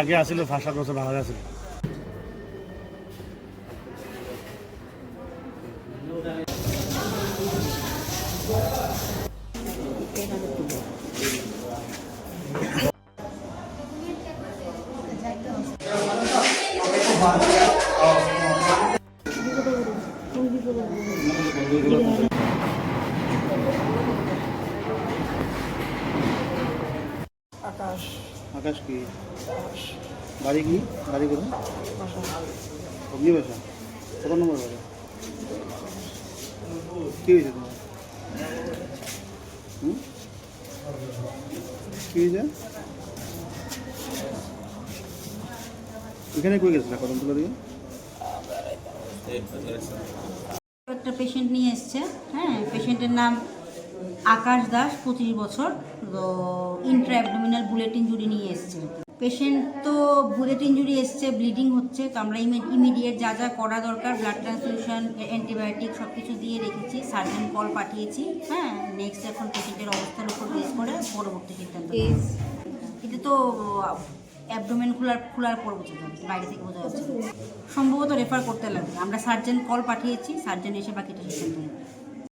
আগে আসছিল পাঁচ সাত বছর বাংলাদেশ আছিল আকাশ। আকাশ কি? বাড়ি কি? বাড়ি কোথায়? অগ্নি বাসা কত নম্বর বাড়ি? কি হয়েছে তোমার? হুম? কি হয়েছে? এখানে কই গেছিল কদমতলা দিকে একটা পেশেন্ট নিয়ে এসছে হ্যাঁ পেশেন্টের নাম আকাশ দাস পঁচিশ বছর তো ইন্ট্রা অ্যাবডোমিনাল বুলেট ইঞ্জুরি নিয়ে এসছে। পেশেন্ট তো বুলেট ইঞ্জুরি এসছে ব্লিডিং হচ্ছে তো আমরা ইমিডিয়েট যা যা করা দরকার ব্লাড ট্রান্সফিউশন অ্যান্টিবায়োটিক সব কিছু দিয়ে রেখেছি সার্জন কল পাঠিয়েছি হ্যাঁ নেক্সট এখন পেশেন্টের অবস্থার উপর বেস করে পরবর্তী সিদ্ধান্ত এটা তো অ্যাবডোমেন খোলার খোলার পর বোঝা বাইরে থেকে বোঝা যাচ্ছে। সম্ভবত রেফার করতে লাগবে। আমরা সার্জন কল পাঠিয়েছি সার্জন এসে বাকিটা সিদ্ধান্ত নেবে।